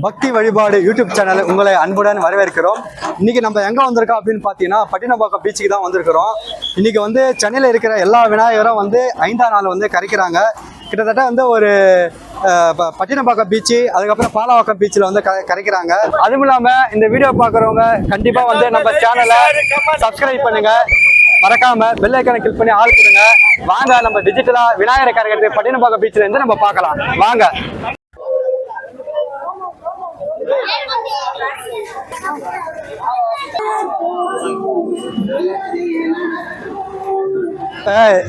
பக்தி வழிபாடு YouTube channel உங்களை அன்புடன் வரவேற்கிறோம். இன்னைக்கு நம்ம எங்க வந்திருக்கோம் அப்படின்னு பார்த்தீங்கன்னா பட்டினப்பாக்கம் பீச்சுக்கு தான் வந்திருக்கிறோம். இன்னைக்கு வந்து சென்னையில் இருக்கிற எல்லா விநாயகரும் வந்து ஐந்தாம் நாள் வந்து கரைக்கிறாங்க. கிட்டத்தட்ட வந்து ஒரு ப- பட்டினப்பாக்கம் பீச்சு அதுக்கப்புறம் பாலவாக்கம் பீச்சில் வந்து கரைக்கிறாங்க. அதுவும் இல்லாமல் இந்த வீடியோ பார்க்குறவங்க கண்டிப்பாக வந்து நம்ம சேனலை சப்ஸ்கிரைப் பண்ணுங்கள் மறக்காம பெல் ஐக்கானை கிளிக் பண்ணி ஆள் கொடுங்க. வாங்க நம்ம டிஜிட்டலா விநாயகர் கரகத்தை பட்டினப்பாக்கம் பீச்ல இருந்து நம்ம பார்க்கலாம். வாங்க.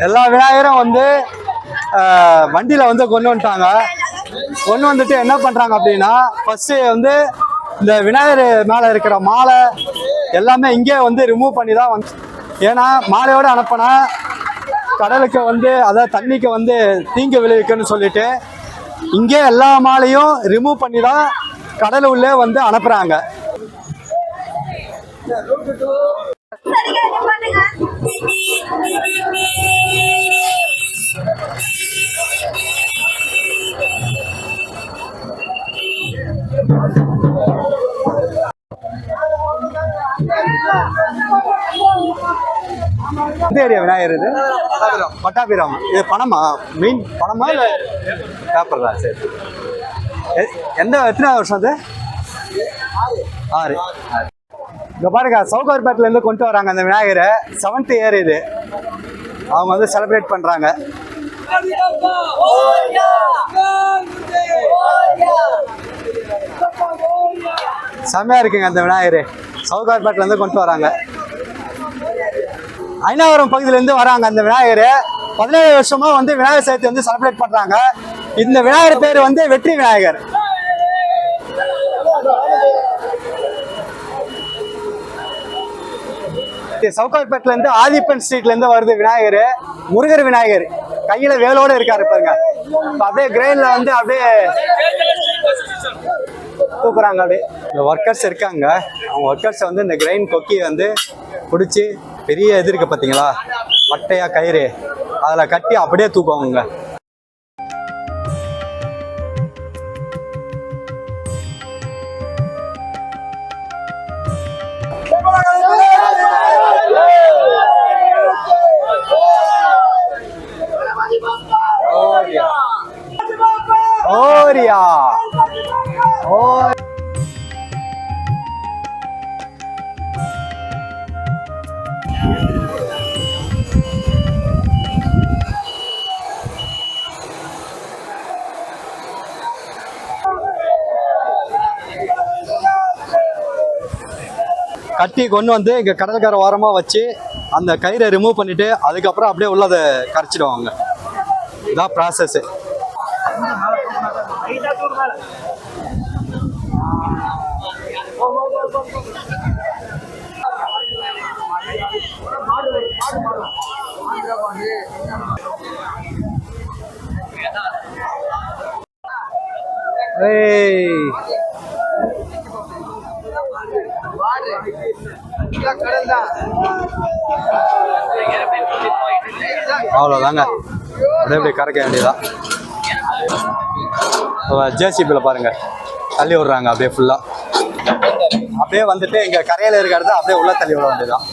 எல்லா விநாயகரும் வந்து வண்டியில வந்து கொண்டு வந்துட்டாங்க. கொண்டு வந்துட்டு என்ன பண்றாங்க அப்படின்னா ஃபர்ஸ்ட் வந்து இந்த விநாயகர் மேல இருக்கிற மாலை எல்லாமே இங்கே வந்து ரிமூவ் பண்ணி தான் வந்து ஏன்னா மாலையோடு அனுப்பினா கடலுக்கு வந்து அதாவது தண்ணிக்கு வந்து தீங்கு விளைவிக்குன்னு சொல்லிட்டு இங்கே எல்லா மாலையும் ரிமூவ் பண்ணி தான் கடல் உள்ளே வந்து அனுப்புகிறாங்க சரிங்க பண்ணுங்க எந்த ஏரியா விநாயகர் இது? பட்டாபிராம் இது பணமா? மீன் பணமா இல்லை பேப்பர் தான் சரி. எ- எந்த எத்தனை வருஷம் அது? ஆறு. இங்கே பாருங்க சவுகார்பேட்ல கொண்டு வராங்க அந்த விநாயகரை. செவன்த் இயர் இது. அவங்க வந்து செலிப்ரேட் பண்ணுறாங்க செம்மையா இருக்குங்க அந்த விநாயகர். சவுகார்பேட்டிலேருந்து கொண்டு வராங்க. ஐநாவரம் பகுதியிலேருந்து வராங்க அந்த விநாயகர். பதினேழு வருஷமாக வந்து விநாயகர் சதுர்த்தி வந்து செலிப்ரேட் பண்ணுறாங்க இந்த விநாயகர் பேர் வந்து வெற்றி விநாயகர். இது இருந்து ஆதிப்பன் ஸ்ட்ரீட்ல இருந்து வருது விநாயகர். முருகர் விநாயகர். கையில வேலோட இருக்காரு பாருங்க. அப்படியே கிரெயின்ல வந்து அப்படியே தூக்குறாங்க அப்படியே. இந்த ஒர்க்கர்ஸ் இருக்காங்க. அவங்க ஒர்க்கர்ஸை வந்து இந்த கிரைன் கொக்கியை வந்து பிடிச்சி பெரிய இது இருக்கு பார்த்தீங்களா பட்டையா கயிறு. அதில் கட்டி அப்படியே தூக்குவாங்க கட்டி கொண்டு வந்து இங்கே கடற்கரை ஓரமாக வச்சு அந்த கயிறை ரிமூவ் பண்ணிவிட்டு அதுக்கப்புறம் அப்படியே உள்ளதை கரைச்சிடுவாங்க. இதான் ப்ராசஸ் அவ்வளோதாங்க அப்படியே இப்படி கரைக்க வேண்டியதான் ஜேசிபியில் பாருங்கள் தள்ளி விடுறாங்க அப்படியே ஃபுல்லாக அப்படியே வந்துட்டு இங்கே கரையில் இருக்கிறத அப்படியே உள்ளே தள்ளி விட வேண்டியதான்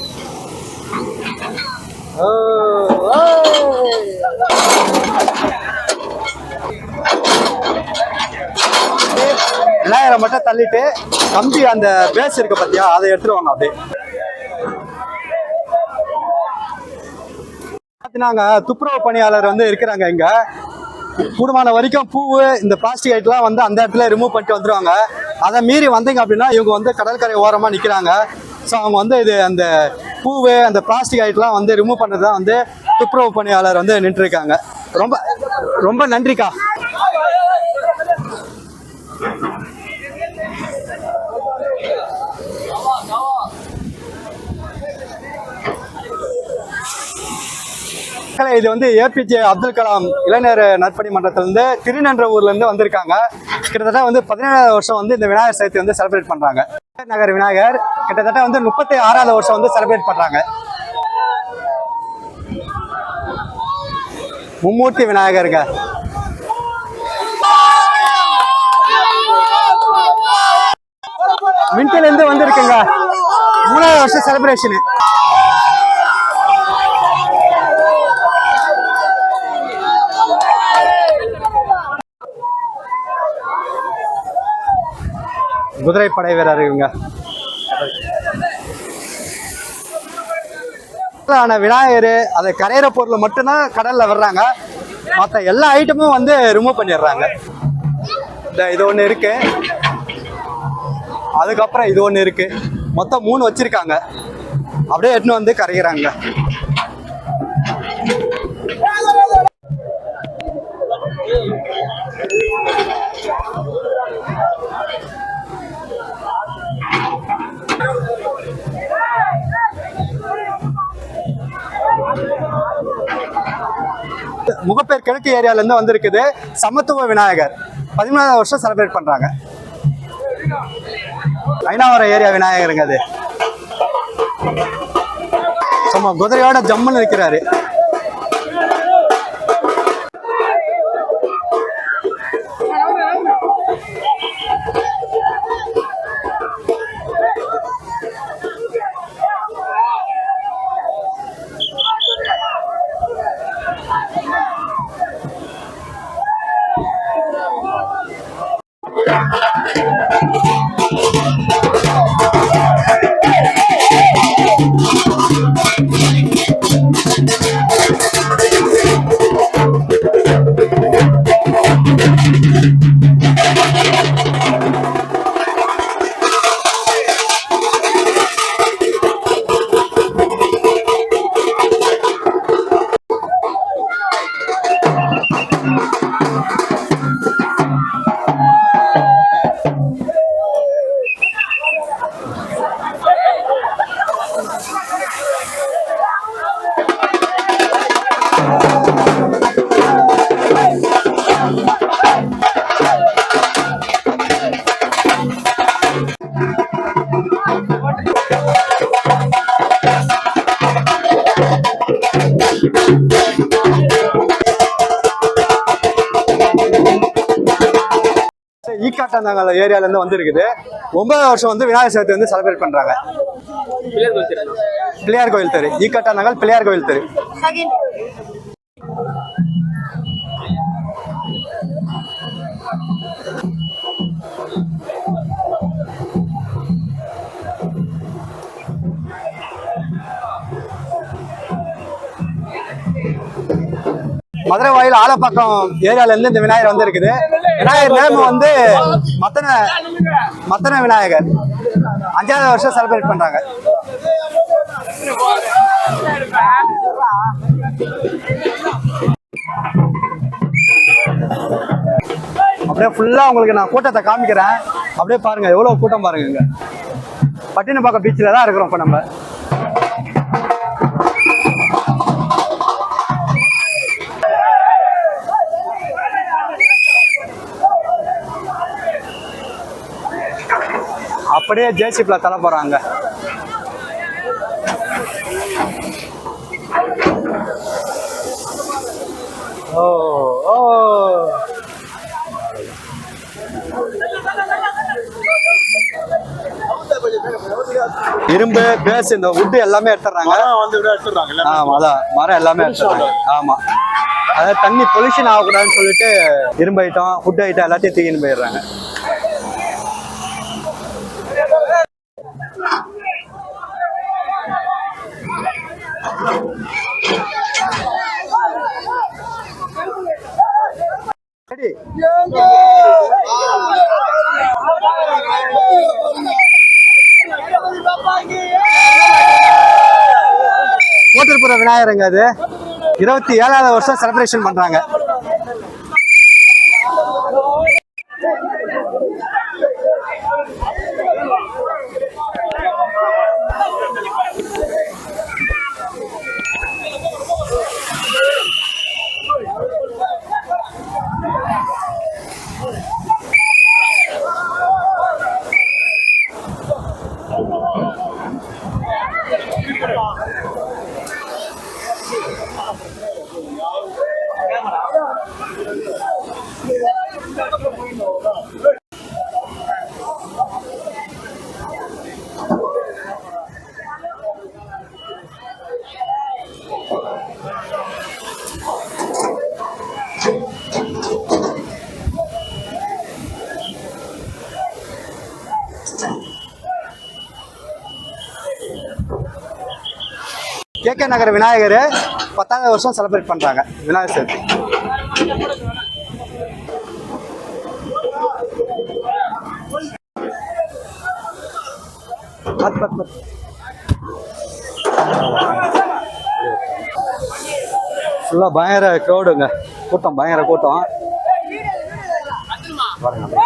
விநாயகரை மட்டும் தள்ளிட்டு கம்பி அந்த பேஸ் இருக்கு பார்த்தியா அதை எடுத்துருவாங்க அப்படியே. பார்த்தீங்கன்னாங்க துப்புரவு பணியாளர் வந்து இருக்கிறாங்க இங்க. கூடுமான வரைக்கும் பூவு இந்த பிளாஸ்டிக் ஐட்டம்லாம் வந்து அந்த இடத்துல ரிமூவ் பண்ணிட்டு வந்துருவாங்க. அதை மீறி வந்தீங்க அப்படின்னா இவங்க வந்து கடற்கரை ஓரமாக நிற்கிறாங்க ஸோ அவங்க வந்து இது அந்த பூவு அந்த பிளாஸ்டிக் ஐட்டெலாம் வந்து ரிமூவ் பண்ணுறது தான் வந்து துப்புரவு பணியாளர் வந்து நின்றுருக்காங்க. ரொம்ப ரொம்ப நன்றிக்கா. மக்களை இது வந்து ஏபிஜே அப்துல் கலாம் இளைஞர் நற்பணி மன்றத்திலிருந்து திருநன்ற ஊர்லேருந்து வந்திருக்காங்க. கிட்டத்தட்ட வந்து பதினேழாவது வருஷம் வந்து இந்த விநாயகர் சதுர்த்தி வந்து செலிப்ரேட் பண்ணுறாங்க நகர் விநாயகர் கிட்டத்தட்ட வந்து முப்பத்தி ஆறாவது வருஷம் வந்து செலிப்ரேட் பண்றாங்க. மும்மூர்த்தி விநாயகருங்க. மின்டில இருந்து வந்திருக்குங்க. மூணாவது வருஷம் செலிப்ரேஷன் குதிரைப்படை இவங்க. ஆன விநாயகர் அது கரையிற பொருள் மட்டும்தான் கடலில் வர்றாங்க மற்ற எல்லா ஐட்டமும் வந்து ரிமூவ் பண்ணிடுறாங்க. இந்த இது ஒன்று இருக்கு. அதுக்கப்புறம் இது ஒன்று இருக்கு. மொத்தம் மூணு வச்சிருக்காங்க. அப்படியே எடுத்துன்னு வந்து கரைகிறாங்க முகப்பேர் கிழக்கு ஏரியால இருந்து வந்திருக்குது சமத்துவ விநாயகர். பதிமூணாவது வருஷம் செலிப்ரேட் பண்றாங்க. ஐநாவரம் ஏரியா விநாயகருங்க அது. சும்மா குதிரையோட ஜம்முன்னு நிற்கிறாரு ஈக்காட்டாந்தாங்கல் ஏரியால இருந்து வந்திருக்குது. ஒன்பதாவது வருஷம் வந்து விநாயகர் சதுர்த்தி வந்து செலிப்ரேட் பண்றாங்க. பிள்ளையார் கோயில் தெரு. ஈக்காட்டாந்தாங்கல் பிள்ளையார் கோயில் தெரு. மதுரை வாயில் ஆலப்பாக்கம் ஏரியாவிலேருந்து இந்த விநாயகர் வந்து இருக்குது விநாயகர் நேம் வந்து மத்தன மத்தன விநாயகர். அஞ்சாவது வருஷம் செலிப்ரேட் பண்றாங்க. அப்படியே ஃபுல்லா உங்களுக்கு நான் கூட்டத்தை காமிக்கிறேன். அப்படியே பாருங்க எவ்வளவு கூட்டம் பாருங்க இங்க. பட்டினப்பாக்கம் பீச்சில் தான் இருக்கிறோம் இப்போ நம்ம. அப்படியே ஜேசிப்ல தர போறாங்க. ஓ ஓ. இரும்பு பேஸ் இந்த வுட் எல்லாமே எடுத்துறாங்க ஆமா அதான் மரம் எல்லாமே எடுத்துறாங்க ஆமா. அதாவது தண்ணி பொல்யூஷன் ஆகக்கூடாதுன்னு சொல்லிட்டு இரும்பு ஐட்டம் ஃபுட் ஐட்டம் எல்லாத்தையும் தூக்கின்னு போயிடுறாங்க. விநாயகருங்க அது. இருபத்தி ஏழாவது வருஷம் செலிப்ரேஷன் பண்றாங்க. கே நகர் விநாயகர் பத்தாவது வருஷம் செலிப்ரேட் பண்றாங்க. விநாயகர் சதுர்த்தி. பத் பத் பத். ஃபுல்லாக பயங்கர க்ரௌடுங்க கூட்டம் பயங்கர கூட்டம். பாருங்க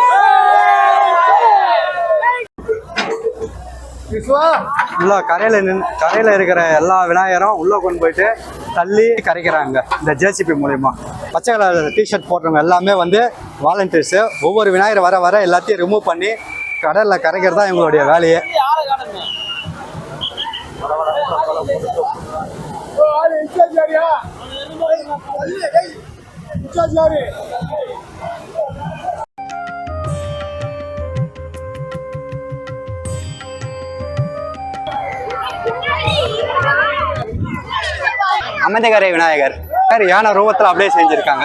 ஃபுல்லாக கரையில் நின்று கரையில் இருக்கிற எல்லா விநாயகரும் உள்ளே கொண்டு போயிட்டு தள்ளி கரைக்கிறாங்க இந்த ஜேசிபி மூலிமா பச்சை கலர் டிஷர்ட் போடுறவங்க எல்லாமே வந்து வாலண்டியர்ஸு ஒவ்வொரு விநாயகர் வர வர எல்லாத்தையும் ரிமூவ் பண்ணி கடலில் கரைக்கிறது தான் இவங்களுடைய வேலையே அமைந்தகரை விநாயகர். சார் யானை ரூபத்தில் அப்படியே செஞ்சுருக்காங்க.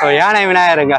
ஸோ யானை விநாயகருங்க.